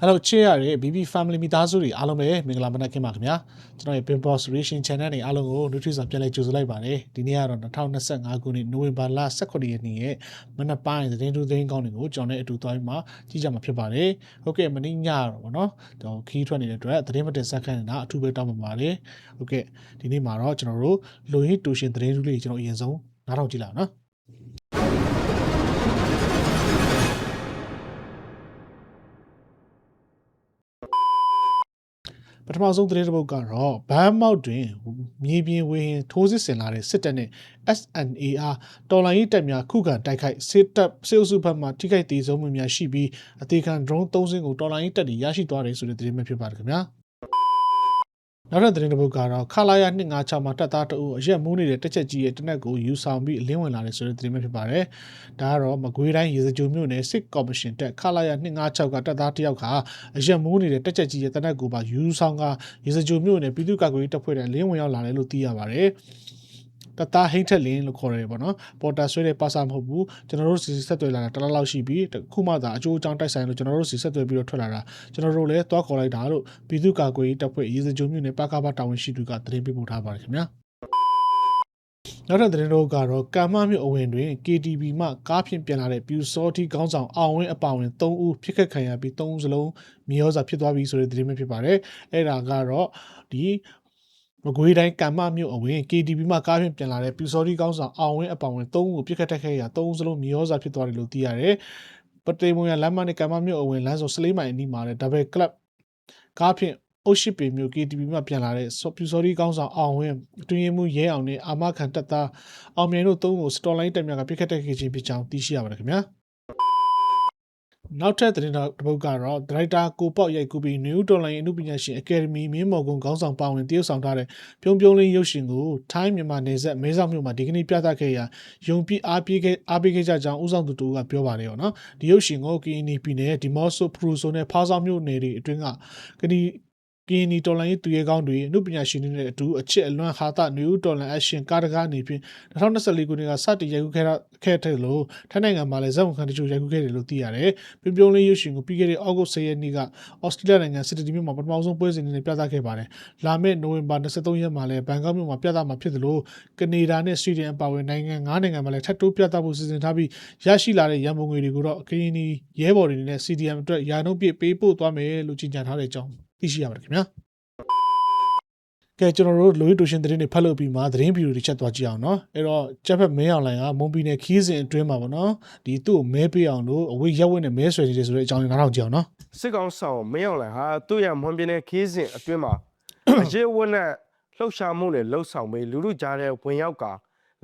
Hello ချစ်ရတဲ့ BB Family မိသားစုတွေအားလုံးပဲမင်္ဂလာမနက်ခင်းပါခင်ဗျာကျွန်တော်ရဲ့ Pin Boss Ration Channel တွေအားလုံးကို Nutrition ပြန်လည်ကြိုဆိုလိုက်ပါတယ်ဒီနေ့ကတော့2025ခုနှစ်နိုဝင်ဘာလ18ရက်နေ့ရဲ့မနက်ပိုင်းသတင်းတူသတင်းကောင်းတွေကိုကျွန်တော်နဲ့အတူသွားပြီးမှကြည့်ကြမှာဖြစ်ပါတယ်ဟုတ်ကဲ့မနေ့ညတော့ဗောနော်တော့ခီးထွက်နေတဲ့အတွက်သတင်းမတင်ဆက်ခန့်နေတာအထူးပဲတောင်းပန်ပါတယ်ဟုတ်ကဲ့ဒီနေ့မှာတော့ကျွန်တော်တို့လူရင်းတူရှင်သတင်းတူလေးကျွန်တော်အရင်ဆုံးနားထောင်ကြည့်လာအောင်နော် ပထမဆုံးသတင်းတစ်ပုဒ်ကတော့ဘန်းမောက်တွင်မြေပြင်ဝေဟင်ထိုးစစ်ဆင်လာတဲ့စစ်တပ်နဲ့ SNAR တော်လိုင်းရေးတပ်များခုခံတိုက်ခိုက်စစ်တပ်စစ်အုပ်စုဘက်မှထိခိုက်ဒေဆုံးမှုများရှိပြီးအသေးခံ drone 3စင်းကိုတော်လိုင်းရေးတပ်တွေရရှိသွားတယ်ဆိုတဲ့သတင်းပဲဖြစ်ပါတယ်ခင်ဗျာ နောက်ထပ်သတင်းတစ်ပုဒ်ကတော့ခလာယာ256မှာတပ်သားတအုပ်အရက်မူးနေတဲ့တက်ချက်ကြီးရဲ့တနက်ကိုယူဆောင်ပြီးအလင်းဝင်လာတယ်ဆိုတဲ့သတင်းပဲဖြစ်ပါတယ်။ဒါကတော့မကွေးတိုင်းရေစကြိုမြို့နယ်စစ်ကော်မရှင်တက်ခလာယာ256ကတပ်သားတစ်ယောက်ကအရက်မူးနေတဲ့တက်ချက်ကြီးရဲ့တနက်ကိုပါယူဆောင်ကရေစကြိုမြို့နယ်ပြည်သူ့ကာကွယ်ရေးတပ်ဖွဲ့တဲ့အလင်းဝင်ရောက်လာတယ်လို့သိရပါတယ်။ တသားဟိမ့်ထက်လင်းလို့ခေါ်ရတယ်ပေါ့နော်ပေါ်တာဆွဲတဲ့ပါစာမဟုတ်ဘူးကျွန်တော်တို့စီဆက်သွယ်လာတာတစ်လားလောက်ရှိပြီတခုမှသာအကျိုးအကြောင်းတိုက်ဆိုင်လို့ကျွန်တော်တို့စီဆက်သွယ်ပြီးတော့ထွက်လာတာကျွန်တော်တို့လည်းတွားခေါ်လိုက်တာလို့ပြည်သူ့ကာကွယ်ရေးတပ်ဖွဲ့ရေစကြိုမြို့နယ်ပကပတာဝန်ရှိသူကသတင်းပေးပို့ထားပါတယ်ခင်ဗျာနောက်ထပ်သတင်းတော့ကတော့ကမ္မမြို့အဝင်တွင် KTB မှကားဖြင့်ပြန်လာတဲ့ပြူစောတိခေါင်းဆောင်အောင်ဝင်းအပါဝင်3ဦးဖြစ်ခက်ခံရပြီး3ဦးစလုံးမြေရောစာဖြစ်သွားပြီဆိုတဲ့သတင်းပဲဖြစ်ပါတယ်အဲ့ဒါကတော့ဒီ မကွေးတိုင်းကမ္မမြို့အဝင် KTB မှကားဖြင့်ပြန်လာတဲ့ပြူစောတိခေါင်းဆောင်အောင်ဝင်းအပါဝင်3ဦးကိုပြစ်ခတ်တက်ခဲ့ရာ3ဦးစလုံးမြေရောစာဖြစ်သွားတယ်လို့သိရတယ်ပတေမွန်ရလမ်းမနဲ့ကမ္မမြို့အဝင်လမ်းစုံစလေးမိုင်အနီးမှာလည်း double club ကားဖြင့်အုတ်ရှိပေမျိုး KTB မှပြန်လာတဲ့ပြူစောတိခေါင်းဆောင်အောင်ဝင်းအတွင်းမှုရဲအောင်နဲ့အာမခံတပ်သားအောင်မြိုင်တို့သုံးကိုစတော်လိုင်းတက်များကပြစ်ခတ်တက်ခဲ့ခြင်းဖြစ်ကြောင်းသိရှိရပါတယ်ခင်ဗျာ နောက်ထပ်သတင်းတော့တစ်ပုဒ်ကတော့ဒရိုက်တာကိုပေါက်ရိုက်ကူပြီး New Online အမှုပညာရှင် Academy မင်းမော်ကွန်ခေါင်းဆောင်ပါဝင်တရုတ်ဆောင်ထားတဲ့ပြုံးပြုံးလေးရုပ်ရှင်ကိုထိုင်းမြန်မာနယ်စပ်မဲဆောက်မြို့မှာဒီကနေ့ပြသခဲ့ရာယုံပြီးအားပေးခဲ့အားပေးခဲ့ကြကြောင်းဦးဆောင်သူတူကပြောပါတယ်ရောနော်ဒီရုပ်ရှင်ကို KNY ပြည်နယ်ဒီမော့ဆိုဖရူဆိုနဲ့ဖားဆောင်မြို့နယ်တွေအတွင်းကကနီ ကင်းနီတော်လိုင်းရေးသူရဲကောင်းတွေအမှုပညာရှင်တွေနဲ့အတူအချစ်အလွမ်းဟာတာနယူးတော်လန်အရှင်ကားတကားနေဖြင့်2024ခုနှစ်ကစတင်ရိုက်ကူးခဲ့တာခဲ့တဲ့လို့ထိုင်းနိုင်ငံမှာလည်းဇက်ဝန်ခံတချို့ရိုက်ကူးခဲ့တယ်လို့သိရတယ်။ပြုံးပြုံးလေးရုပ်ရှင်ကိုပြီးခဲ့တဲ့ဩဂုတ်10ရက်နေ့ကဩစတြေးလျနိုင်ငံစစ်တီမြို့မှာပထမဆုံးပွဲစဉ်နဲ့ပြသခဲ့ပါတယ်။လာမယ့်နိုဝင်ဘာ23ရက်မှာလည်းဘန်ကောက်မြို့မှာပြသမှာဖြစ်တယ်လို့ကနေဒါနဲ့ဆွီဒင်အပါအဝင်နိုင်ငံ9နိုင်ငံမှာလည်းထပ်တိုးပြသဖို့စီစဉ်ထားပြီးရရှိလာတဲ့ရန်ပုံငွေတွေကိုတော့ကရင်နီရဲဘော်တွေနဲ့ CDM အတွက်ယာနှုတ်ပြပေးပို့သွားမယ်လို့ကြေညာထားတဲ့အကြောင်း သိရှိရပါတယ်ခင်ဗျာ။ကဲကျွန်တော်တို့လူရီတူရှင်သတင်းတွေဖတ်လို့ပြီးမှသတင်းဗီဒီယိုတွေချက်သွားကြည့်အောင်နော်အဲ့တော့ကျက်ဖက်မင်းအောင်လိုင်ကမွန်ပြည်နယ်ခီးစဉ်အတွင်းမှာပေါ့နော်ဒီသူ့ကိုမဲပေးအောင်လို့အဝေးရက်ဝက်နဲ့မဲဆွယ်နေတယ်ဆိုတဲ့အကြောင်းကိုနားထောင်ကြည့်အောင်နော်စစ်ကောင်ဆောင်မင်းအောင်လှိုင်ဟာသူ့ရမွန်ပြင်းတဲ့ခီးစဉ်အတွင်းမှာအရေးဝတ်နဲ့လှုပ်ရှားမှုတွေလှုပ်ဆောင်ပြီးလူလူကြားတဲ့ဝင်ရောက်က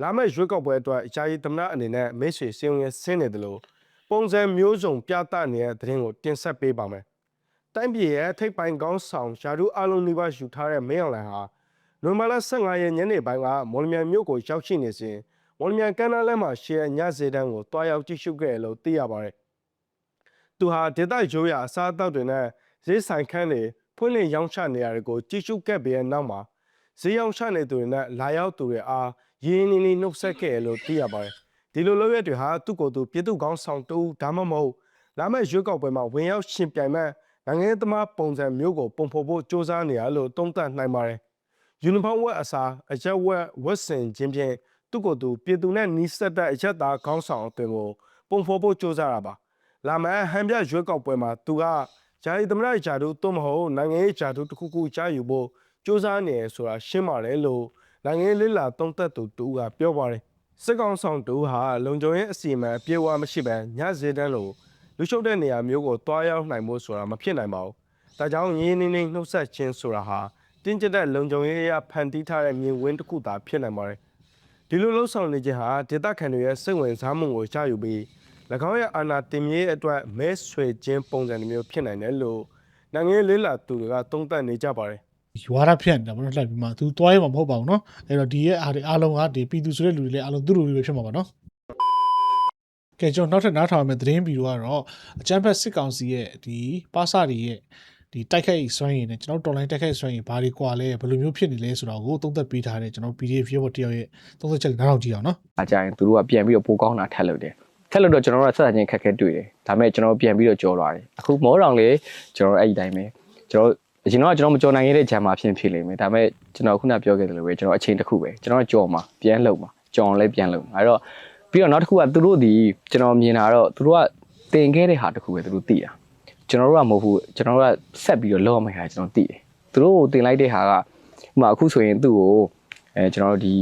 လာမယ့်ရွေးကောက်ပွဲအတွက်အကြမ်းသမ္မတအနေနဲ့မိတ်ဆွေစင်းဝင်ဆင်းနေတယ်လို့ပုံစံမျိုးစုံပြသနေတဲ့သတင်းကိုတင်ဆက်ပေးပါမယ်။ တိုင်းပြည်ရဲ့ထိပ်ပိုင်းကောင်းဆောင်ယာဒူအလုံးနီးပါးယူထားတဲ့မင်းအောင်လှိုင်ဟာနိုဝင်ဘာလ15ရက်ညနေပိုင်းကမော်လမြိုင်မြို့ကိုရောက်ရှိနေစဉ်မော်လမြိုင်ကမ်းနားလမ်းမှာရှေ့ညစေတန်းကိုတွားရောက်ကြည့်ရှုခဲ့တယ်လို့သိရပါတယ်။သူဟာဒေသရိုးရာအစားအသောက်တွေနဲ့ဈေးဆိုင်ခန်းတွေဖွင့်လှစ်ရောင်းချနေရတဲ့ကိုကြည့်ရှုခဲ့ပြီးတဲ့နောက်မှာဈေးရောင်းချနေသူတွေနဲ့လာရောက်သူတွေအားရင်းနှီးနှီးနှုတ်ဆက်ခဲ့တယ်လို့သိရပါတယ်။ဒီလိုလုပ်ရက်တွေဟာသူ့ကိုယ်သူပြည်သူ့ကောင်းဆောင်တူဒါမှမဟုတ်လာမယ့်ရွေးကောက်ပွဲမှာဝင်ရောက်ရှင်ပြိုင်မဲ့ နိုင်ငံရေးသမားပုံစံမျိုးကိုပုံဖော်ဖို့စ조사နေရလို့သုံးသပ်နိုင်ပါတယ်။ယူနီဖောင်းဝက်အစားအရက်ဝက်ဝက်စင်ခြင်းဖြင့်သူ့ကိုယ်သူပြည်သူနဲ့နီးစပ်တဲ့အရက်သားခေါင်းဆောင်အသွင်ကိုပုံဖော်ဖို့ကြိုးစားတာပါလာမယ်ဟန်ပြရွေးကောက်ပွဲမှာသူကဂျာဒီသမရဂျာဒူသို့မဟုတ်နိုင်ငံရေးဂျာဒူတစ်ခုခုကြားယူဖို့ကြိုးစားနေရဆိုတာရှင်းပါတယ်လို့နိုင်ငံရေးလစ်လာသုံးသက်သူတူကပြောပါတယ်စစ်ကောင်ဆောင်တူဟာလုံခြုံရေးအစီအမံအပြေအဝမရှိဘဲညစေတန်းလို့ လူရှုပ်တဲ့နေရာမျိုးကိုတွားရောက်နိုင်ဖို့ဆိုတာမဖြစ်နိုင်ပါဘူးဒါကြောင့်ရင်းနှီးနှီးနှုတ်ဆက်ခြင်းဆိုတာဟာ တင်းကျပ်တဲ့လုံခြုံရေးအရဖန်တီးထားတဲ့မြင်ကွင်းတစ်ခုသာဖြစ်နိုင်ပါတယ်။ဒီလိုလှုပ်ဆောင်နေခြင်းဟာဒေသခံတွေရဲ့စိတ်ဝင်စားမှုကိုရယူပြီး၎င်းရဲ့အာဏာတင်မြဲအတွက်မဲဆွေခြင်းပုံစံတစ်မျိုးဖြစ်နိုင်တယ်လို့နိုင်ငံရေးလေးလာသူတွေကသုံးသပ်နေကြပါတယ် ရွာရဖြန့်တယ်ဗောနော်လိုက်ပြီးမှသူတွားရမှာမဟုတ်ပါဘူးเนาะအဲ့တော့ဒီရဲ့အားတွေအားလုံးကဒီပြည်သူဆိုတဲ့လူတွေလည်းအားလုံးသူ့လူတွေပဲဖြစ်မှာပါเนาะ ကဲကျွန်တော်နောက်ထပ်နားထောင်မယ့်သတင်းဗီဒီယိုကတော့အချမ်းဖက်စစ်ကောင်စီရဲ့ဒီပါစတွေရဲ့ဒီတိုက်ခိုက်ဆွမ်းရည်နဲ့ကျွန်တော်တော်လိုင်းတိုက်ခိုက်ဆွမ်းရည်ဘာတွေကွာလဲဘယ်လိုမျိုးဖြစ်နေလဲဆိုတာကိုသုံးသပ်ပေးထားတဲ့ကျွန်တော် PDF ရောတယောက်ရဲ့သုံးသပ်ချက်နားထောင်ကြည့်အောင်နော်။အကြိုင်သူတို့ကပြန်ပြီးတော့ပိုကောင်းတာထက်လို့တယ်။ထက်လို့တော့ကျွန်တော်တို့ဆက်ဆံခြင်းခက်ခဲတွေ့တယ်။ဒါပေမဲ့ကျွန်တော်ပြန်ပြီးတော့ကြော်လာတယ်။အခုမောတော်လေကျွန်တော်အဲ့ဒီတိုင်းပဲကျွန်တော်အရင်တော့ကျွန်တော်မကြော်နိုင်ရတဲ့ဂျမ်မှာဖြစ်ဖြစ်လိမ့်မယ်ဒါပေမဲ့ကျွန်တော်ခုနပြောခဲ့တယ်လို့ပဲကျွန်တော်အချိန်တစ်ခုပဲကျွန်တော်ကြော်မှာပြန်လုံမှာကြော်လည်းပြန်လုံမှာအဲ့တော့ ပြီးတော့နောက်တစ်ခုကသူတို့ဒီကျွန်တော်မြင်တာတော့သူတို့ကတင်ခဲ့တဲ့ဟာတစ်ခုပဲသူတို့သိတာကျွန်တော်တို့ကမဟုတ်ဘူးကျွန်တော်တို့ကဆက်ပြီးတော့လောက်ရမယ့်ဟာကျွန်တော်သိတယ်သူတို့ကိုတင်လိုက်တဲ့ဟာကဥပမာအခုဆိုရင်သူ့ကိုအဲကျွန်တော်တို့ဒီ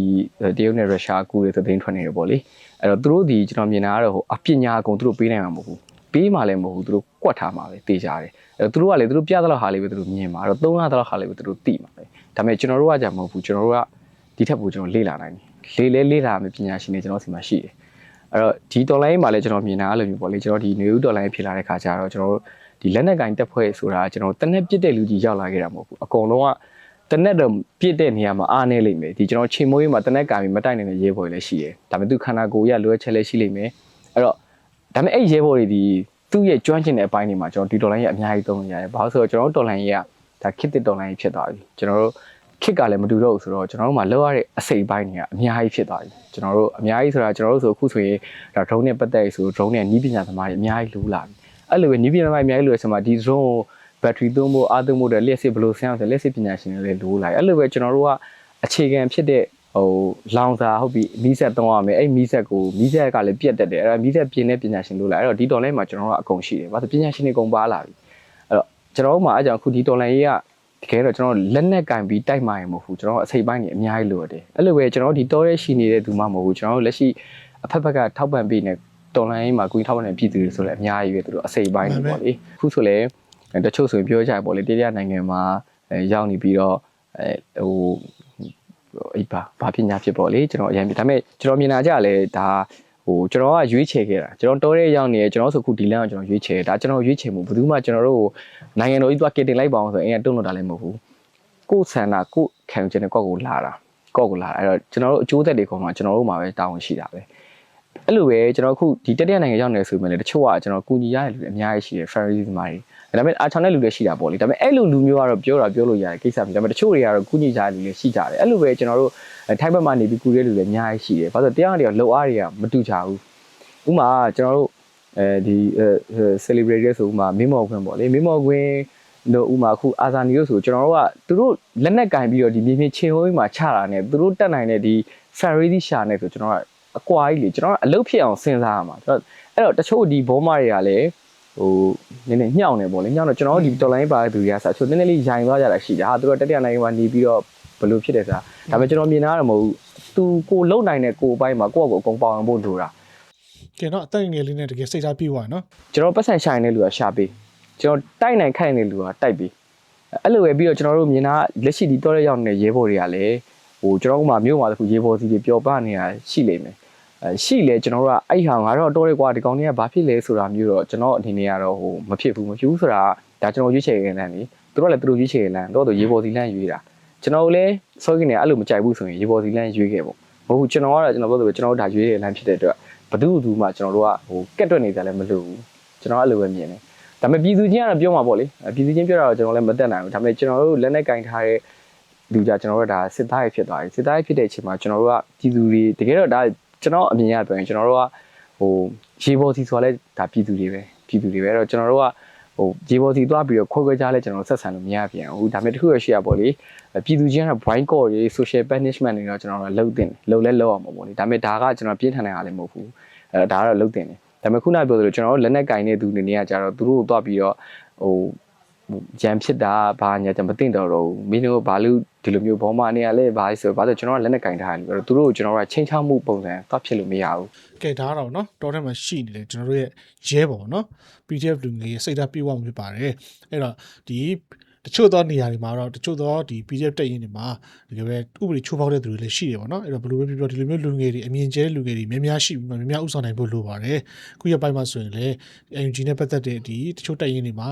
တရုတ်နဲ့ရုရှားကူတွေသတင်းထွက်နေတယ်ပေါ့လေအဲ့တော့သူတို့ဒီကျွန်တော်မြင်တာကတော့ဟိုအပညာအကုန်သူတို့ပေးနိုင်မှာမဟုတ်ဘူးပေးမှလည်းမဟုတ်ဘူးသူတို့ကွက်ထားမှာပဲတေးကြတယ်အဲ့တော့သူတို့ကလည်းသူတို့ပြသလောက်ဟာလေးပဲသူတို့မြင်မှာအဲ့တော့သုံးရသလောက်ဟာလေးပဲသူတို့သိမှာပဲဒါပေမဲ့ကျွန်တော်တို့ကကြာမဟုတ်ဘူးကျွန်တော်တို့ကဒီထက်ပိုကျွန်တော်လေ့လာနိုင်တယ်လေလဲလေ့လာမယ့်ပညာရှင်တွေကျွန်တော်စီမှာရှိတယ် အဲ့တော့ဒီ online မှာလည်းကျွန်တော်မြင်တာအဲ့လိုမျိုးပေါ့လေကျွန်တော်ဒီ new online ဖြစ်လာတဲ့ခါကျတော့ကျွန်တော်တို့ဒီလက်နက်ကင်တက်ဖွဲ့ဆိုတာကျွန်တော်တနက်ပြစ်တဲ့လူကြီးရောက်လာခဲ့တာမဟုတ်ဘူးအကုန်လုံးကတနက်တော့ပြစ်တဲ့နေရာမှာအားနေလိမ့်မယ်ဒီကျွန်တော်ချိန်မိုးရေးမှာတနက်ကံပြီးမတိုက်နိုင်တဲ့ရဲဘော်တွေလည်းရှိတယ်ဒါပေမဲ့သူခန္ဓာကိုယ်ရလွယ်ချက်လည်းရှိလိမ့်မယ်အဲ့တော့ဒါပေမဲ့အဲ့ရဲဘော်တွေဒီသူ့ရဲ့ကျွမ်းကျင်တဲ့အပိုင်းတွေမှာကျွန်တော်ဒီဒေါ်လာကြီးအများကြီးသုံးနေရတယ်ဘာလို့ဆိုတော့ကျွန်တော်တို့ဒေါ်လာကြီးကဒါခစ်တစ်ဒေါ်လာကြီးဖြစ်သွားပြီကျွန်တော်တို့ ခစ်ကလည်းမတူတော့ဘူးဆိုတော့ကျွန်တော်တို့မှာလောက်ရတဲ့အစိပ်ပိုင်းတွေကအများကြီးဖြစ်သွားပြီကျွန်တော်တို့အများကြီးဆိုတာကျွန်တော်တို့ဆိုအခုဆိုရင်ဒါ drone နဲ့ပတ်သက်ဆို drone နဲ့နီးပညာသမားတွေအများကြီးလူလာပြီအဲ့လိုပဲနီးပညာသမားတွေအများကြီးလူရဆိုမှဒီ drone ကိုဘက်ထရီသုံးဖို့အားသုံးဖို့တဲ့လျှက်စစ်ဘယ်လိုဆင်းအောင်ဆိုလျှက်စစ်ပညာရှင်တွေလည်းလိုလာတယ်အဲ့လိုပဲကျွန်တော်တို့ကအခြေခံဖြစ်တဲ့ဟိုလောင်စာဟုတ်ပြီမီးဆက်သုံးရမယ်အဲ့မီးဆက်ကိုမီးဆက်ကလည်းပြတ်တက်တယ်အဲ့ဒါမီးဆက်ပြင်းတဲ့ပညာရှင်လိုလာအဲ့တော့ဒီတော်လိုင်းမှာကျွန်တော်တို့ကအကုန်ရှိတယ်ဘာလို့ပညာရှင်တွေအကုန်ပါလာပြီအဲ့တော့ကျွန်တော်တို့မှာအဲ့ကြောင့်ခုဒီတော်လိုင်းကြီးက တကယ်တော့ကျွန်တော်လက်နဲ့ကင်ပြီးတိုက်မှရင်မဟုတ်ဘူးကျွန်တော်အစိပ်ပိုင်းကြီးအများကြီးလိုတယ်အဲ့လိုပဲကျွန်တော်တို့ဒီတော်ရဲရှိနေတဲ့သူမှမဟုတ်ဘူးကျွန်တော်တို့လက်ရှိအဖက်ဖက်ကထောက်ပံ့ပေးနေတော်လိုင်းမှာကိုကြီးထောက်ပံ့နေပြည်သူတွေဆိုလည်းအများကြီးပဲသူတို့အစိပ်ပိုင်းတွေပေါ့လေခုဆိုလည်းအဲတချို့ဆိုရင်ပြောကြရပေါ့လေတတိယနိုင်ငံမှာအဲရောက်နေပြီးတော့အဲဟိုအိပါဘာပညာဖြစ်ပေါ့လေကျွန်တော်အရင်ပြဒါပေမဲ့ကျွန်တော်မြင်လာကြလဲဒါဟိုကျွန်တော်ကရွေးချယ်ခဲ့တာကျွန်တော်တော်ရဲရောက်နေရကျွန်တော်ဆိုခုဒီလမ်းကိုကျွန်တော်ရွေးချယ်ဒါကျွန်တော်ရွေးချယ်မှုဘယ်သူမှကျွန်တော်တို့ကို နိုင်ငံတော်ကြီးသွားကစ်တင်လိုက်ပါအောင်ဆိုရင်အဲတုံ့လို့တာလည်းမဟုတ်ဘူးကိုယ်ဆန္ဒကိုယ်ခံယူခြင်းနဲ့ကိုယ့်ကိုလာတာကိုယ့်ကိုလာတာအဲ့တော့ကျွန်တော်တို့အကျိုးသက်တွေကောင်မှကျွန်တော်တို့မှာပဲတာဝန်ရှိတာပဲအဲ့လိုပဲကျွန်တော်အခုဒီတတိယနိုင်ငံရောက်နေဆိုပေမဲ့လည်းတချို့ကကျွန်တော်ကူညီရတဲ့လူတွေအများကြီးရှိတယ် Ferry သမားတွေဒါပေမဲ့အာချောင်းတဲ့လူတွေရှိတာပေါ့လေဒါပေမဲ့အဲ့လိုလူမျိုးကတော့ပြောတာပြောလို့ရတယ်ကိစ္စမရှိဒါပေမဲ့တချို့တွေကတော့ကုညီကြတဲ့လူတွေရှိကြတယ်အဲ့လိုပဲကျွန်တော်တို့ထိုင်းဘက်မှာနေပြီးကူတဲ့လူတွေအများကြီးရှိတယ်ဘာလို့တရားတွေကလောက်အားတွေကမတူကြဘူးဥမာကျွန်တော်တို့ အဲဒီ celebrate ဆိုဥမာမင်းမော်ခွင်းပေါ့လေမင်းမော်ခွင်းတို့ဥမာအခုအာဇာနီတို့ဆိုကျွန်တော်တို့ကသူတို့လက်နက်ကင်ပြီးတော့ဒီမြေပြင်ချင်းဟိုးမှာချတာနဲ့သူတို့တက်နိုင်တဲ့ဒီ ferry ဒီရှာနေဆိုကျွန်တော်ကအကွာကြီးလေကျွန်တော်ကအလုပ်ဖြစ်အောင်စဉ်းစားရမှာကျွန်တော်အဲ့တော့တချို့ဒီဘောမတွေကလည်းဟိုနည်းနည်းညှောင်းနေပေါ့လေညှောင်းတော့ကျွန်တော်တို့ဒီတော်လိုင်းပါတဲ့သူတွေကဆိုအချို့နည်းနည်းလေးရိုင်သွားကြတာရှိတယ်ဟာသူတို့တတိယနိုင်ငံမှာနေပြီးတော့ဘယ်လိုဖြစ်တယ်ဆိုတာဒါပေမဲ့ကျွန်တော်မြင်တာတော့မဟုတ်ဘူးသူကိုလုံနိုင်တဲ့ကိုအပိုင်းမှာကိုယ့်အကိုအကုန်ပေါအောင်ဖို့လိုတာ ကဲတော့အသက်ငယ်လေးနဲ့တကယ်စိတ်ထားပြေးသွားနော်ကျွန်တော်ပတ်စံဆိုင်တဲ့လူကရှာပေးကျွန်တော်တိုက်နိုင်ခိုက်နေတဲ့လူကတိုက်ပေးအဲ့လိုပဲပြီးတော့ကျွန်တော်တို့မြင်တာလက်ရှိဒီတော့ရောက်နေတဲ့ရဲဘော်တွေကလည်းဟိုကျွန်တော်တို့မှမြို့မှာတခုရဲဘော်စီတွေပျော်ပနေတာရှိလိမ့်မယ်အဲရှိလေကျွန်တော်တို့ကအဲ့ဟာငါတော့တော့ရဲကွာဒီကောင်တွေကဘာဖြစ်လဲဆိုတာမျိုးတော့ကျွန်တော်အနေနဲ့ကတော့ဟိုမဖြစ်ဘူးမဖြစ်ဘူးဆိုတာဒါကျွန်တော်ရွေးချယ်ခဲ့တဲ့လမ်းလေသူတို့ကလည်းသူတို့ရွေးချယ်ခဲ့လမ်းတော့သူရေပေါ်စီလမ်းရွေးတာကျွန်တော်လည်းစောကင်းနေအဲ့လိုမကြိုက်ဘူးဆိုရင်ရေပေါ်စီလမ်းရွေးခဲ့ပေါ့မဟုတ်ဘူးကျွန်တော်ကတော့ကျွန်တော်ပြောတယ်ကျွန်တော်ဒါရွေးတဲ့လမ်းဖြစ်တဲ့အတွက် ဘဒုဘူးမှကျွန်တော်တို့ကဟိုကက်တွက်နေကြလည်းမလို့ဘူးကျွန်တော်အဲ့လိုပဲမြင်တယ်ဒါပေမဲ့ပြည်သူချင်းကတော့ပြောမှာပေါ့လေပြည်သူချင်းပြောတာတော့ကျွန်တော်လည်းမတက်နိုင်ဘူးဒါပေမဲ့ကျွန်တော်တို့လက်နဲ့ကင်ထားတဲ့လူကြကျွန်တော်တို့ကဒါစစ်သားရေးဖြစ်သွားပြီစစ်သားရေးဖြစ်တဲ့အချိန်မှာကျွန်တော်တို့ကပြည်သူတွေတကယ်တော့ဒါကျွန်တော်အမြင်ရပြောရင်ကျွန်တော်တို့ကဟိုရေပေါ်စီဆိုတာလဲဒါပြည်သူတွေပဲပြည်သူတွေပဲအဲ့တော့ကျွန်တော်တို့က ဟိုရေပေါ်စီသွားပြီးတော့ခွဲခွဲခြားလဲကျွန်တော်ဆက်ဆံလို့မရပြန်ဘူးဒါပေမဲ့တခုရရှိရပေါ့လေပြည်သူချင်းက blind call တွေ social punishment တွေတော့ကျွန်တော်တို့လှုပ်တင်လှုပ်လဲလှုပ်အောင်ပေါ့လေဒါပေမဲ့ဒါကကျွန်တော်ပြင်းထန်တဲ့အားလည်းမဟုတ်ဘူးအဲဒါကတော့လှုပ်တင်တယ်ဒါပေမဲ့ခုနပြောသလိုကျွန်တော်တို့လက်နက်ကင်တဲ့သူတွေနေရာကြတော့သူတို့သွားပြီးတော့ဟို ရန်ဖြစ်တာဘာညာကျွန်တော်မသိတော့တော့ဘူးမင်းတို့ဘာလို့ဒီလိုမျိုးဘောမအနေနဲ့လဲဘာလဲဆိုဘာလို့ကျွန်တော်ကလက်နဲ့ကင်ထားတယ်လို့သူတို့ကိုကျွန်တော်ကချိန်ချမှုပုံစံသွားဖြစ်လို့မရဘူးကဲဒါကတော့နော်တော်ထဲမှာရှိနေတယ်ကျွန်တော်တို့ရဲ့ရဲပေါ့နော် PDF လူငယ်ရဲ့စိတ်ထားပြေးဝမှုဖြစ်ပါတယ်အဲ့တော့ဒီတချို့သောနေရာတွေမှာတော့တချို့သောဒီ PDF တက်ရင်တွေမှာတကယ်ပဲဥပဒေချိုးဖောက်တဲ့သူတွေလည်းရှိတယ်ပေါ့နော်အဲ့တော့ဘယ်လိုပဲပြောပြောဒီလိုမျိုးလူငယ်တွေအမြင်ကျဲလူငယ်တွေများများရှိပြီးမှများများဥဆောင်နိုင်ဖို့လိုပါတယ်ခုရပိုင်းမှာဆိုရင်လည်း NUG နဲ့ပတ်သက်တဲ့ဒီတချို့တက်ရင်တွေမှာ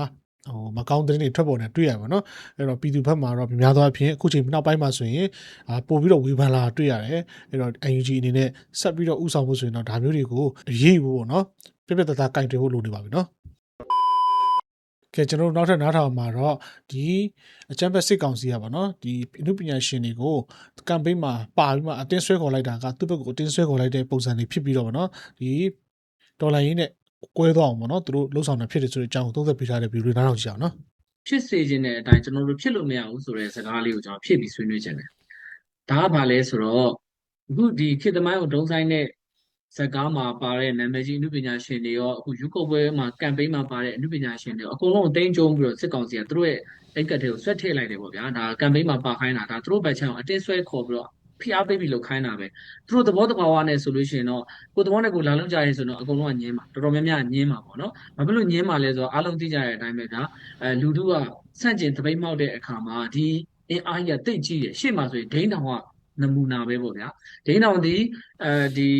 ဟိုမကောင်းတဲ့တွေထွက်ပေါ်နေတွေ့ရပါတော့အဲ့တော့ပြည်သူဘက်မှာတော့များသောအားဖြင့်အခုချိန်နောက်ပိုင်းမှာဆိုရင်အာပို့ပြီးတော့ဝေဖန်လာတွေ့ရတယ်အဲ့တော့ NUG အနေနဲ့ဆက်ပြီးတော့ဥဆောင်ဖို့ဆိုရင်တော့ဒါမျိုးတွေကိုအရေးဖို့ပေါ့နော်ပြပြတသားကင်တယ်ဖို့လိုနေပါပြီနော်ကဲကျွန်တော်တို့နောက်ထပ်နားထောင်မှာတော့ဒီအချမ်းဘက်စစ်ကောင်စီကပါနော်ဒီအမှုပညာရှင်တွေကိုကမ်ပိန်းမှာပါပြီးမှအတင်းဆွဲခေါ်လိုက်တာကသူ့ဘက်ကိုအတင်းဆွဲခေါ်လိုက်တဲ့ပုံစံတွေဖြစ်ပြီးတော့ဗောနော်ဒီတော်လိုင်းရေးနဲ့ ကွဲသွားအောင်ပေါ့နော်သူတို့လှုပ်ဆောင်တာဖြစ်တယ်ဆိုတဲ့အကြောင်းကိုသုံးသပ်ပေးထားတဲ့ဗီဒီယိုလေးနားထောင်ကြည့်အောင်နော်ဖြစ်စေခြင်းတဲ့အတိုင်းကျွန်တော်တို့ဖြစ်လို့မရဘူးဆိုတဲ့စကားလေးကိုကျွန်တော်ဖြစ်ပြီးဆွေးနွေးခြင်းတယ်ဒါကဘာလဲဆိုတော့အခုဒီခေတ်သမိုင်းကိုဒုံဆိုင်တဲ့စကားမှာပါတဲ့နာမည်ကြီးအနုပညာရှင်တွေရောအခုယူကုတ်ပွဲမှာကမ်ပိန်းမှာပါတဲ့အနုပညာရှင်တွေရောအကုန်လုံးအသိမ်းကျုံပြီးတော့စစ်ကောင်စီကသူတို့ရဲ့အိတ်ကတ်တွေကိုဆွဲထည့်လိုက်တယ်ပေါ့ဗျာဒါကမ်ပိန်းမှာပါခိုင်းတာဒါသူတို့ဘက်ချမ်းကိုအတင်းဆွဲခေါ်ပြီးတော့ ဖိအားပေးပြီးလုပ်ခိုင်းတာပဲသူတို့သဘောတဘာဝနဲ့ဆိုလို့ရှိရင်တော့ကိုယ်သဘောနဲ့ကိုယ်လာလုံးကြရဲဆိုတော့အကုန်လုံးကညင်းမှာတော်တော်များများညင်းမှာပေါ့နော်ဘာဖြစ်လို့ညင်းမှာလဲဆိုတော့အားလုံးသိကြတဲ့အတိုင်းပဲဗျာအဲလူတို့ကဆန့်ကျင်တပိတ်မောက်တဲ့အခါမှာဒီအင်အားကြီးကတိတ်ကြီးတယ်ရှေ့မှာဆိုရင်ဒိန်းတောင်ကနမူနာပဲပေါ့ဗျာဒိန်းတောင်ဒီအဲဒီ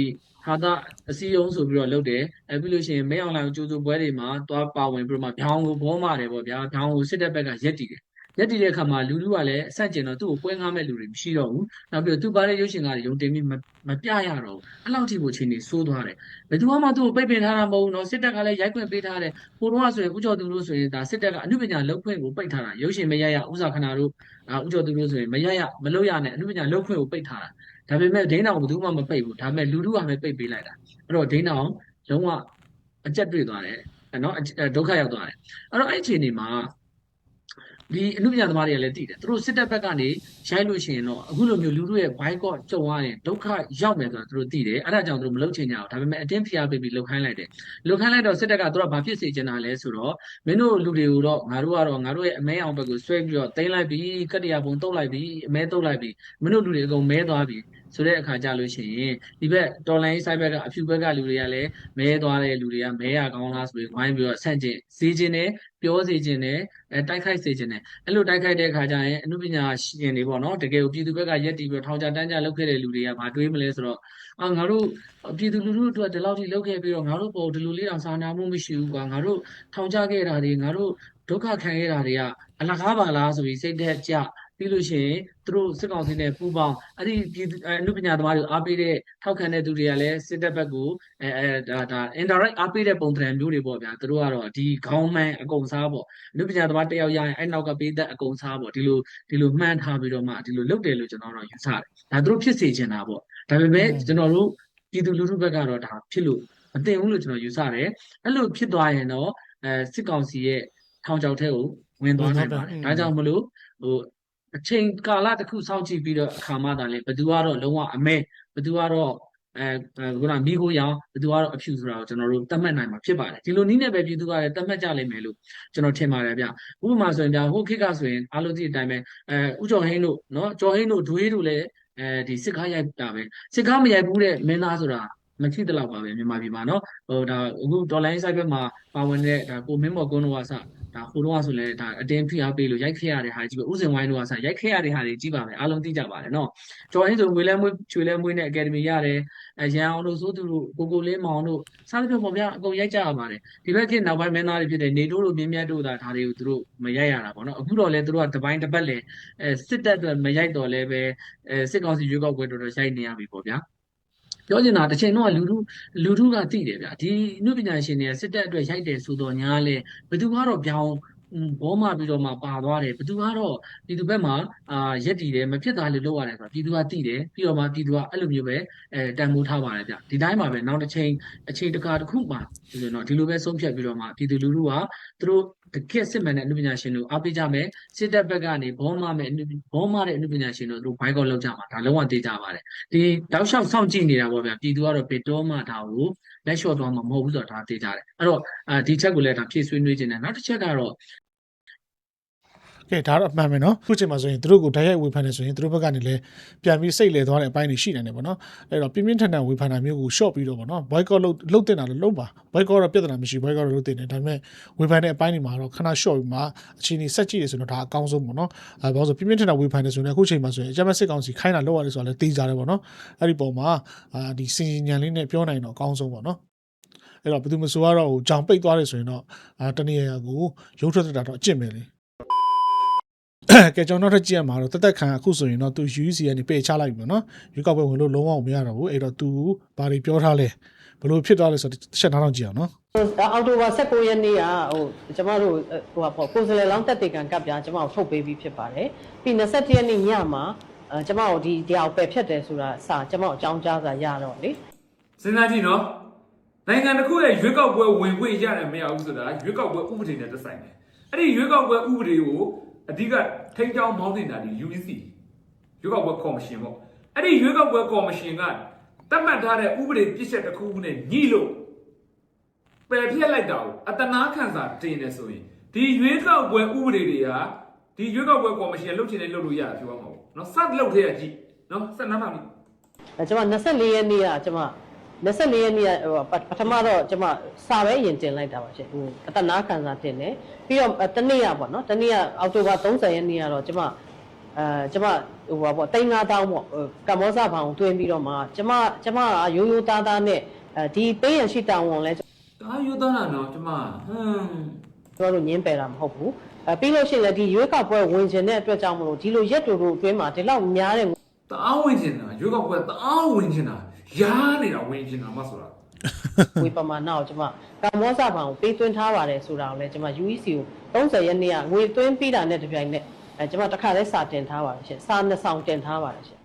ဟာသာအစည်းအရုံးဆိုပြီးတော့လုပ်တယ်အဲပြီးလို့ရှိရင်မဲအောင်လိုင်ကျိုးကျိုးပွဲတွေမှာသွားပါဝင်ပြီးတော့မှဗျောင်းကိုဘောမာတယ်ပေါ့ဗျာဗျောင်းကိုစစ်တပ်ဘက်ကရက်တည်တယ် ရက်တည်တဲ့အခါမှာလူလူကလည်းအဆန့်ကျင်တော့သူ့ကိုပွဲငားမဲ့လူတွေမရှိတော့ဘူးနောက်ပြီးတော့သူ့ပါတဲ့ရုပ်ရှင်ကားတွေရုံတင်ပြီးမမပြရတော့ဘူးအဲ့လောက်ထိကိုချင်းနေစိုးသွားတယ်ဘယ်သူမှသူ့ကိုပိတ်ပင်ထားတာမဟုတ်ဘူးနော်စစ်တပ်ကလည်းရိုက်ခွင့်ပေးထားတယ်ဟိုတုန်းကဆိုရင်ဥကျော်သူတို့ဆိုရင်ဒါစစ်တပ်ကအမှုပညာလုပ်ခွင့်ကိုပိတ်ထားတာရုပ်ရှင်မရရဥစားခဏတို့အာဥကျော်သူတို့ဆိုရင်မရရမလုပ်ရနဲ့အမှုပညာလုပ်ခွင့်ကိုပိတ်ထားတာဒါပေမဲ့ဒိန်းတောင်ကဘယ်သူမှမပိတ်ဘူးဒါပေမဲ့လူလူကပဲပိတ်ပေးလိုက်တာအဲ့တော့ဒိန်းတောင်လုံးဝအကျက်တွေ့သွားတယ်နော်ဒုက္ခရောက်သွားတယ်အဲ့တော့အဲ့အချိန်ဒီမှာ ဒီအမှုပညာသမားတွေကလည်းတည်တယ်သူတို့စစ်တပ်ဘက်ကနေရိုက်လို့ရှိရင်တော့အခုလိုမျိုးလူတို့ရဲ့ boycott ကြုံရရင်ဒုက္ခရောက်မယ်ဆိုတာသူတို့သိတယ်အဲ့ဒါကြောင့်သူတို့မလုပ်ချင်ကြဘူးဒါပေမဲ့အတင်းဖိအားပေးပြီးလုပ်ခိုင်းလိုက်တယ်လုပ်ခိုင်းလိုက်တော့စစ်တပ်ကသူတို့ကဘာဖြစ်စေချင်တာလဲဆိုတော့မင်းတို့လူတွေကိုတော့ငါတို့ကတော့ငါတို့ရဲ့အမဲအောင်ဘက်ကိုဆွဲပြီးတော့တင်းလိုက်ပြီးကတ္တရာပုံတုတ်လိုက်ပြီးအမဲတုတ်လိုက်ပြီးမင်းတို့လူတွေအကုန်မဲသွားပြီ ဆိုတဲ့အခါကြလို့ရှိရင်ဒီဘက်တော်လိုင်းဆိုင်ဘက်ကအဖြူဘက်ကလူတွေကလည်းမဲသွားတဲ့လူတွေကမဲရကောင်းလားဆိုပြီးဝိုင်းပြီးတော့ဆန့်ကျင်စေခြင်းနဲ့ပြောစေခြင်းနဲ့အဲတိုက်ခိုက်စေခြင်းနဲ့အဲ့လိုတိုက်ခိုက်တဲ့အခါကျရင်အမှုပညာရှင်တွေပေါ့နော်တကယ်ကိုပြည်သူဘက်ကရက်တီပြီးထောင်ချတန်းချလုပ်ခဲ့တဲ့လူတွေကဘာတွေးမလဲဆိုတော့အာငါတို့ပြည်သူလူထုအတွက်ဒီလောက်ထိလုပ်ခဲ့ပြီးတော့ငါတို့ပေါ်ဒီလိုလေးတောင်စာနာမှုမရှိဘူးကွာငါတို့ထောင်ချခဲ့တာတွေငါတို့ဒုက္ခခံခဲ့တာတွေကအလကားပါလားဆိုပြီးစိတ်သက်ကြ ပြီးလို့ရှိရင်သူတို့စစ်ကောင်စီနဲ့ပူးပေါင်းအဲ့ဒီပြည်သူအမှုပညာသမားတွေအားပေးတဲ့ထောက်ခံတဲ့သူတွေကလည်းစစ်တပ်ဘက်ကိုအဲအဲဒါဒါ indirect အားပေးတဲ့ပုံသဏ္ဍာန်မျိုးတွေပေါ့ဗျာသူတို့ကတော့ဒီခေါင်းမှန်အကုန်စားပေါ့အမှုပညာသမားတယောက်ရရင်အဲ့နောက်ကပေးသက်အကုန်စားပေါ့ဒီလိုဒီလိုမှန်းထားပြီးတော့မှဒီလိုလုပ်တယ်လို့ကျွန်တော်တို့ယူဆတယ်ဒါသူတို့ဖြစ်စေချင်တာပေါ့ဒါပေမဲ့ကျွန်တော်တို့ပြည်သူလူထုဘက်ကတော့ဒါဖြစ်လို့မတင်ဘူးလို့ကျွန်တော်ယူဆတယ်အဲ့လိုဖြစ်သွားရင်တော့အဲစစ်ကောင်စီရဲ့ထောင်ချောက်ထဲကိုဝင်သွားနိုင်ပါတယ်ဒါကြောင့်မလို့ဟို အချိန်ကာလတစ်ခုစောင့်ကြည့်ပြီးတော့အခါမှသာလေဘယ်သူကတော့လုံးဝအမဲဘယ်သူကတော့အဲခုနမိခိုးရောင်ဘယ်သူကတော့အဖြူဆိုတာကိုကျွန်တော်တို့သတ်မှတ်နိုင်မှာဖြစ်ပါတယ်ဒီလိုနည်းနဲ့ပဲပြည်သူကလည်းသတ်မှတ်ကြလိမ့်မယ်လို့ကျွန်တော်ထင်ပါတယ်ဗျဥပမာဆိုရင်ဗျဟိုခေတ်ကဆိုရင်အားလုံးသိတဲ့အတိုင်းပဲအဲဥကျော်ဟင်းတို့နော်ကျော်ဟင်းတို့ဒွေးတို့လည်းအဲဒီစစ်ကားရိုက်တာပဲစစ်ကားမရိုက်ဘူးတဲ့မင်းသားဆိုတာ မရှိတလောက်ပါပဲမြန်မာပြည်မှာနော်ဟိုဒါအခု dollar site ဘက်မှာပါဝင်တဲ့ဒါကိုမင်းမော်ကုန်းတို့ကစဒါဟိုတော့ဆိုလဲဒါအတင်းဖိအားပေးလို့ရိုက်ခဲ့ရတဲ့ဟာကြီးပဲဥစဉ်ဝိုင်းတို့ကစရိုက်ခဲ့ရတဲ့ဟာတွေကြီးပါပဲအားလုံးသိကြပါတယ်နော်ကျွန်တော်အဲ့ဆိုငွေလဲမွေးချွေလဲမွေးနဲ့ academy ရတယ်အရန်အောင်တို့စိုးသူတို့ကိုကိုလေးမောင်တို့စသဖြင့်ပေါ့ဗျာအကုန်ရိုက်ကြရပါတယ်ဒီဘက်ခေတ်နောက်ပိုင်းမင်းသားတွေဖြစ်တဲ့နေတို့တို့မြင်းမြတ်တို့ဒါဒါတွေကိုသူတို့မရိုက်ရတာပေါ့နော်အခုတော့လဲသူတို့ကတပိုင်းတစ်ပတ်လဲအဲစစ်တပ်အတွက်မရိုက်တော့လဲပဲအဲစစ်ကောင်စီရွေးကောက်ပွဲတော်တော်ရိုက်နေရပြီပေါ့ဗျာ ပြောချင်တာတစ်ချိန်တော့လူလူလူထုကသိတယ်ဗျာဒီအမှုပညာရှင်တွေကစစ်တပ်အတွက်ရိုက်တယ်ဆိုတော့ညာလဲဘယ်သူကတော့ပြောင်းဘောမပြီးတော့မှပါသွားတယ်ဘယ်သူကတော့ပြည်သူဘက်မှာအာရက်တည်တယ်မဖြစ်တာလို့လုပ်ရတယ်ဆိုတော့ပြည်သူကသိတယ်ပြီးတော့မှပြည်သူကအဲ့လိုမျိုးပဲအဲတန်ဖိုးထားပါတယ်ဗျဒီတိုင်းပါပဲနောက်တစ်ချိန်အချိန်တစ်ခါတစ်ခုမှဆိုရင်တော့ဒီလိုပဲဆုံးဖြတ်ပြီးတော့မှပြည်သူလူထုကသူတို့ တကယ်စစ်မှန်တဲ့အမှုပညာရှင်တို့အားပေးကြမယ်စစ်တပ်ဘက်ကနေဘောမမဲ့ဘောမတဲ့အမှုပညာရှင်တို့တို့ဘိုင်းကောလောက်ကြမှာဒါလုံးဝသိကြပါတယ်ဒီတောက်လျှောက်စောင့်ကြည့်နေတာပေါ့ဗျပြည်သူကတော့ဘယ်တော့မှဒါကိုလက်လျှော့သွားမှာမဟုတ်ဘူးဆိုတော့ဒါသိကြတယ်အဲ့တော့အာဒီချက်ကိုလည်းဒါဖြည့်ဆွေးနွေးခြင်းနဲ့နောက်တစ်ချက်ကတော့ ကဲဒါတော့အမှန်ပဲနော်ခုချိန်မှာဆိုရင်သူတို့ကိုတိုက်ရိုက်ဝေဖန်နေဆိုရင်သူတို့ဘက်ကနေလည်းပြန်ပြီးစိတ်လဲသွားတဲ့အပိုင်းတွေရှိနေတယ်ပေါ့နော်အဲ့တော့ပြင်းပြင်းထန်ထန်ဝေဖန်တာမျိုးကို short ပြီးတော့ပေါ့နော် boycott လုပ်လုပ်တင်တာလည်းလုပ်ပါ boycott တော့ပြဿနာမရှိ boycott တော့လုပ်တင်တယ်ဒါပေမဲ့ဝေဖန်တဲ့အပိုင်းတွေမှာတော့ခဏ short ပြီးမှအချိန်ကြီးဆက်ကြည့်ရဆိုတော့ဒါအကောင်းဆုံးပေါ့နော်အဲဘာလို့ဆိုပြင်းပြင်းထန်ထန်ဝေဖန်နေဆိုရင်အခုချိန်မှာဆိုရင်အကြမ်းဖက်စစ်ကောင်စီခိုင်းတာလောက်ရတယ်ဆိုတာလည်းသိကြတယ်ပေါ့နော်အဲ့ဒီပုံမှာအာဒီစင်ညံလေးနဲ့ပြောနိုင်တော့အကောင်းဆုံးပေါ့နော်အဲ့တော့ဘယ်သူမှဆိုတော့ဟိုကြောင်ပိတ်သွားတယ်ဆိုရင်တော့အာတနေ့ရကိုရုပ်ထွက်တာတော့အကျင့်ပဲလေ ကဲကျွန်တော်တို့ကြည့်ရမှာတော့တက်တက်ခံအခုဆိုရင်တော့သူ UC ကနေပေချလိုက်ပြီနော်ရွေးကောက်ပွဲဝင်လို့လုံးဝမရတော့ဘူးအဲ့တော့ तू ဘာတွေပြောထားလဲဘလို့ဖြစ်သွားလဲဆိုတော့တစ်ချက်နားတော့ကြည့်အောင်နော်အောက်တိုဘာ16ရက်နေ့ကဟိုကျမတို့ဟိုဟာပေါ့ကိုယ်စလဲလောင်းတက်တေကန်ကပ်ပြားကျမတို့ထုတ်ပေးပြီးဖြစ်ပါတယ်ပြီး21ရက်နေ့ညမှာအဲကျမတို့ဒီတရားကိုပယ်ဖြတ်တယ်ဆိုတာစာကျမတို့အကြောင်းကြားစာရတော့လေစဉ်းစားကြည့်နော်နိုင်ငံတစ်ခုရဲ့ရွေးကောက်ပွဲဝင်ခွင့်ရတယ်မရဘူးဆိုတာရွေးကောက်ပွဲဥပဒေနဲ့သက်ဆိုင်တယ်အဲ့ဒီရွေးကောက်ပွဲဥပဒေကို အဓိကထိန်းကျောင်းမောင်းနေတာဒီ UEC ရွေးကောက်ပွဲကော်မရှင်ပေါ့အဲ့ဒီရွေးကောက်ပွဲကော်မရှင်ကတတ်မှတ်ထားတဲ့ဥပဒေပြည့်ချက်တစ်ခုခုနဲ့ညှိလို့ပယ်ဖျက်လိုက်တာကိုအတနာခံစာတင်နေဆိုရင်ဒီရွေးကောက်ပွဲဥပဒေတွေဟာဒီရွေးကောက်ပွဲကော်မရှင်လှုပ်ချင်တယ်လှုပ်လို့ရတယ်ပြောမှာပေါ့နော်စလှုပ်ထဲရကြည့်နော်စနားမှာပြီအဲကျွန်မ24ရက်နေ့ကကျွန်မ 24ရက်နေ့ကဟိုပပထမတော့ကျွန်မစာပဲရင်တင်လိုက်တာပါရှင်ဟိုအတနာခံစာတင်တယ်ပြီးတော့တနေ့ကပေါ့နော်တနေ့ကအောက်တိုဘာ30ရက်နေ့ကတော့ကျွန်မအဲကျွန်မဟိုပါပေါ့တိန်9000ပေါ့ဟိုကမ္ဘောဇဘောင်တွင်းပြီးတော့မှကျွန်မကျွန်မကရိုးရိုးသားသားနဲ့အဲဒီပေးရရှိတောင်းဝန်လဲဒါယူသားတာနော်ကျမဟမ်ကျွန်တော်တို့ညင်းပယ်တာမဟုတ်ဘူးအဲပြီးလို့ရှိရင်လည်းဒီရွေးကောက်ပွဲဝင်ကျင်တဲ့အတွက်ကြောင့်မလို့ဒီလိုရက်တူတူအတွင်းမှာဒီလောက်များတဲ့တအားဝင်ချင်တာရွေးကောက်ပွဲတအားဝင်ချင်တာ ရားနေတာဝင်ချင်တာမဆိုတာဝေပမာဏကိုကျွန်မကမ္ဘောဇဘောင်ကိုပေးသွင်းထားပါတယ်ဆိုတာကိုလည်းကျွန်မ UEC ကို30ရက်နေ့ကငွေသွင်းပြီးတာနဲ့တပြိုင်နက်အဲကျွန်မတစ်ခါလဲစာတင်ထားပါတယ်ရှင်စာနှစ်ဆောင်တင်ထားပါတယ်ရှင်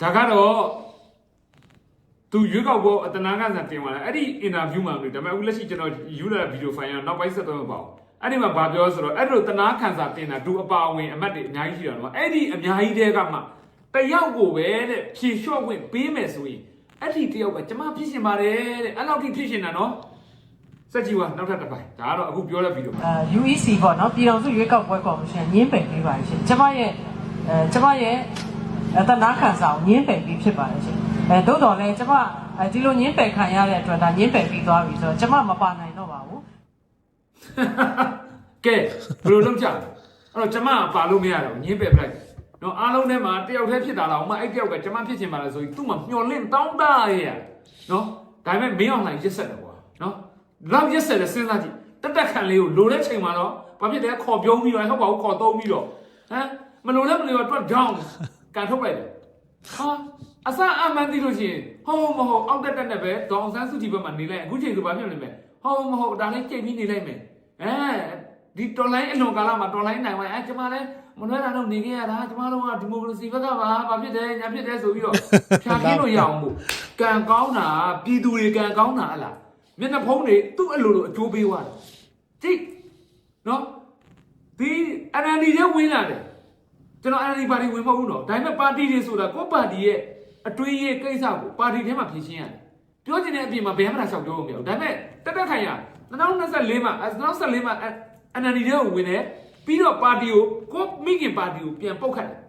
ဒါကတော့သူရွေးကောက်ပွဲအတနာကစားတင်သွားတယ်အဲ့ဒီအင်တာဗျူးမှာလို့ဒါပေမဲ့အခုလက်ရှိကျွန်တော်ယူလာဗီဒီယိုဖိုင်ကနောက်ပိုင်းဆက်သွင်းမပေါ့အဲ့ဒီမှာဗာပြောဆိုတော့အဲ့လိုတနာခံစာတင်တာသူအပါအဝင်အမတ်တွေအများကြီးရှိတယ်နော်အဲ့ဒီအများကြီးတဲကမှ တယောက်ကိုပဲတဲ့ဖြေလျှော့ဝင်ပေးမယ်ဆိုရင်အဲ့ဒီတယောက်ကကျမဖြစ်ရှင်ပါတယ်တဲ့အဲ့လောက်ထိဖြစ်ရှင်တာနော်စက်ကြီးကနောက်ထပ်တစ်ပိုင်းဒါကတော့အခုပြောတဲ့ဗီဒီယိုမှာအဲ UEC ပေါ့နော်ပြည်တော်စုရွေးကောက်ပွဲကော်မရှင်ညင်းပယ်ပေးပါတယ်ရှင်ကျွန်မရဲ့အဲကျွန်မရဲ့အတနာခံစာကိုညင်းပယ်ပြီးဖြစ်ပါတယ်ရှင်အဲသို့တော်လည်းကျွန်မအဲဒီလိုညင်းပယ်ခံရတဲ့အတွက်ဒါညင်းပယ်ပြီးသွားပြီဆိုတော့ကျွန်မမပါနိုင်တော့ပါဘူးကဲဘယ်လိုလုပ်ကြလဲအဲ့တော့ကျမကပါလို့မရတော့ညင်းပယ်ပလိုက် နော်အားလုံးထဲမှာတယောက်တည်းဖြစ်တာလားဥမာအဲ့တယောက်ကကျမဖြစ်ချင်ပါလားဆိုရင်သူ့မှာမျော်လင့်တောင်းတရရနော်ဒါပေမဲ့မင်းအောင်လှိုင်ရက်ဆက်တယ်ကွာနော်လောက်ရက်ဆက်တယ်စဉ်းစားကြည့်တက်တက်ခံလေးကိုလိုတဲ့ချိန်မှာတော့ဘာဖြစ်လဲခေါ်ပြုံးပြီးတော့ဟုတ်ပါဘူးခေါ်သုံးပြီးတော့ဟမ်မလိုလဲမလိုတော့တွတ် down ကန်ထုတ်လိုက်တယ်ဟာအစအမှန်သိလို့ရှိရင်ဟောမဟုတ်အောက်တက်တက်နဲ့ပဲဒေါအောင်ဆန်းစုကြည်ဘက်မှာနေလိုက်အခုချိန်ဆိုဘာဖြစ်လဲမယ်ဟောမဟုတ်ဒါလည်းကြိတ်ပြီးနေလိုက်မယ်အဲ ဒီတော်လိုင်းအလွန်ကာလမှာတော်လိုင်းနိုင်ပါအဲကျမလည်းမလွဲတာတော့နေခဲ့ရတာကျမတို့ကဒီမိုကရေစီဘက်ကပါဘာဖြစ်တယ်ညာဖြစ်တယ်ဆိုပြီးတော့ဖြာခင်းလို့ရအောင်မို့ကံကောင်းတာပြည်သူတွေကံကောင်းတာဟလားမျက်နှာဖုံးတွေသူ့အလိုလိုအကျိုးပေးသွားတယ်ကြည့်နော်ဒီအနန္ဒီရဲ့ဝင်လာတယ်ကျွန်တော် NLD ပါတီဝင်မဟုတ်ဘူးတော့ဒါပေမဲ့ပါတီတွေဆိုတာကိုယ့်ပါတီရဲ့အတွင်းရဲ့ကိစ္စကိုပါတီထဲမှာဖြေရှင်းရတယ်ပြောချင်တဲ့အပြင်မှာဘယ်မှမလျှောက်ပြောလို့မရဘူးဒါပေမဲ့တက်တက်ခိုင်ရ2024မှာ2024မှာ NLD တွေကိုဝင်တယ်ပြီးတော့ပါတီကိုကိုယ့်မိခင်ပါတီကိုပြန်ပုတ်ခတ်တယ်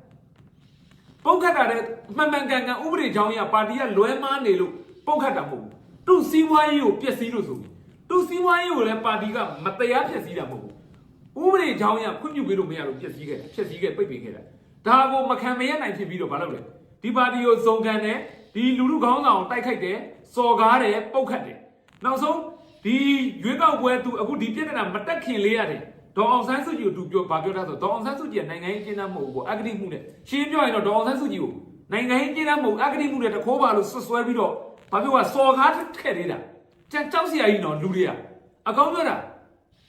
ပုတ်ခတ်တာလည်းမှန်မှန်ကန်ကန်ဥပဒေကြောင်းအရပါတီကလွဲမားနေလို့ပုတ်ခတ်တာမဟုတ်ဘူးသူ့စီးပွားရေးကိုပျက်စီးလို့ဆိုပြီးသူ့စီးပွားရေးကိုလည်းပါတီကမတရားပျက်စီးတာမဟုတ်ဘူးဥပဒေကြောင်းရခွင့်ပြုပေးလို့မရလို့ဖြစ်စည်းခဲ့တယ်ဖြစ်စည်းခဲ့ပိတ်ပင်ခဲ့တယ်ဒါကိုမခံမရနိုင်ဖြစ်ပြီးတော့မလုပ်လဲဒီပါတီကိုစုံကန်တယ်ဒီလူလူခေါင်းဆောင်တိုက်ခိုက်တယ်စော်ကားတယ်ပုတ်ခတ်တယ်နောက်ဆုံး ဒီရွေးကောက်ပွဲသူအခုဒီပြဿနာမတက်ခင်လေးရတယ်ဒေါအောင်ဆန်းစုကြည်ကိုသူပြောဗာပြောတာဆိုဒေါအောင်ဆန်းစုကြည်ကနိုင်ငံရေးကျင်းသားမဟုတ်ဘူးပေါ့အဂတိမှုနဲ့ရှင်းပြောရင်တော့ဒေါအောင်ဆန်းစုကြည်ကိုနိုင်ငံရေးကျင်းသားမဟုတ်အဂတိမှုနဲ့တခိုးပါလို့ဆွဆွဲပြီးတော့ဘာပြောကစော်ကားခဲ့သေးတာကြကြောက်စရာကြီးနော်လူတွေကအကောင်းပြောတာ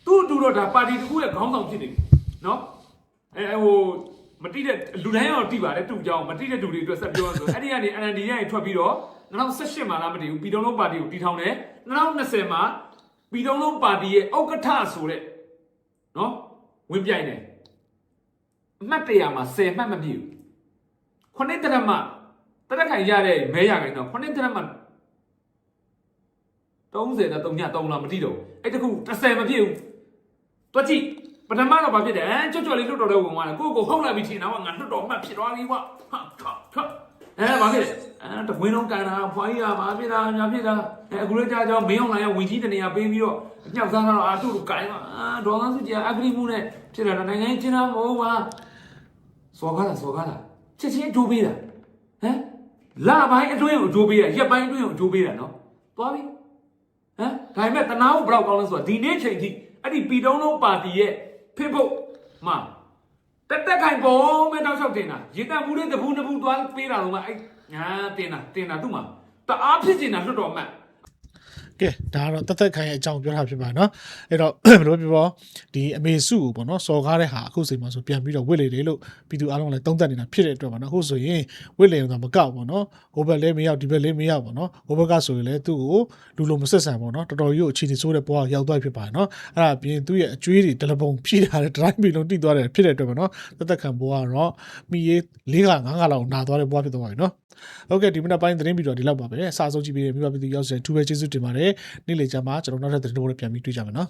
သူ့အတူတော့ဒါပါတီတစ်ခုရဲ့ခေါင်းဆောင်ဖြစ်နေပြီနော်အဲဟိုမတိတဲ့လူတိုင်းတော့တိပါတယ်တူကြောင်မတိတဲ့လူတွေအတွက်ဆက်ပြောရဆိုအဲ့ဒီကနေ NND ရဲ့ထွက်ပြီးတော့ 2018မှာလားမတည်ဘူးပြည်တော်လုံးပါတီကိုတီထောင်တယ်2020မှာပြည်တော်လုံးပါတီရဲ့ဥက္ကဋ္ဌဆိုတဲ့နော်ဝင်ပြိုင်တယ်အမှတ်တရမှာ10မှတ်မပြည့်ဘူးခုနှစ်တရမတရက်ခိုင်ရတဲ့မဲရခိုင်တော့ခုနှစ်တရမ30နဲ့3ည3လားမတိတော့ဘူးအဲ့တခု30မပြည့်ဘူးတွက်ကြည့်ပထမတော့ဘာဖြစ်တယ်အဲကြွကြွလေးလွတ်တော်တဲ့ဝင်သွားတယ်ကိုကိုဟုတ်လာပြီထင်တော့ငါလွတ်တော်မှဖြစ်သွားပြီကွာဟာဟာဟာအဲဘာဖြစ်လဲ အဲတဝင်းလုံးကန်တာဖွာကြီးကဘာဖြစ်တာညာဖြစ်တာအဲအခုလည်းကြာကြောမင်းအောင်လာရဝင်ကြီးတနေရာပေးပြီးတော့ညှောက်စားတော့အာတူတူကန်ပါအာဒေါ်လာစုကြီးအဂရိမှုနဲ့ဖြစ်လာတာနိုင်ငံချင်းတာမဟုတ်ပါစော်ကားတာစော်ကားတာချက်ချင်းအကျိုးပေးတာဟမ်လာပိုင်းအတွင်းကိုအကျိုးပေးတာရက်ပိုင်းအတွင်းကိုအကျိုးပေးတာနော်သွားပြီဟမ်ဒါပေမဲ့တနာကိုဘယ်တော့ကောင်းလဲဆိုတော့ဒီနေ့ချိန်ထိအဲ့ဒီပြည်တုံးလုံးပါတီရဲ့ဖင်ဖို့မှာတက်တက်ခိုင်ပုံမဲ့တောက်လျှောက်တင်တာရေတံမှုလေးတပူးတပူးသွားပေးတာတော့မှအဲ့ ညာတင်တာတင်တာသူ့မှာတအားဖြစ်နေတာလွတ်တော်မှတ် ကဲဒါကတော့တသက်ခိုင်ရဲ့အကြောင်းပြောတာဖြစ်ပါเนาะအဲ့တော့ ဘယ်လိုပြောပြောဒီအမေစုကိုပေါ့နော်စော်ကားတဲ့ဟာအခုချိန်မှာဆိုပြန်ပြီးတော့ဝစ်လေတယ်လို့ပြည်သူအားလုံးလည်းသုံးသပ်နေတာဖြစ်တဲ့အတွက်ပါနော်အခုဆိုရင်ဝစ်လေတော့မကောက်ပေါ့နော်ဟိုဘက်လည်းမရောက်ဒီဘက်လည်းမရောက်ပေါ့နော်ဟိုဘက်ကဆိုရင်လည်းသူ့ကိုလူလိုမဆက်ဆံပေါ့နော်တော်တော်ကြီးကိုအခြေအနေဆိုးတဲ့ဘဝကိုရောက်သွားဖြစ်ပါတယ်နော်အဲ့ဒါအပြင်သူ့ရဲ့အကျွေးတွေတလပုံဖြည့်ထားတဲ့ဒရိုင်းမီလုံးတိသွားတယ်ဖြစ်တဲ့အတွက်ပေါ့နော်တသက်ခံဘဝကတော့မိရေး၄က၅ကလောက်နာသွားတဲ့ဘဝဖြစ်သွားပြီနော် ဟုတ်ကဲ့ဒီမနက်ပိုင်းသတင်းဗီဒီယိုဒီလောက်ပါပဲအစားဆုံးကြည့်ပြီးမိဘပြည်သူရောက်စတဲ့သူပဲကျေးဇူးတင်ပါတယ်နေ့လေကျမှကျွန်တော်နောက်ထပ်သတင်းတွေပြန်ပြီးတွေ့ကြမယ်နော်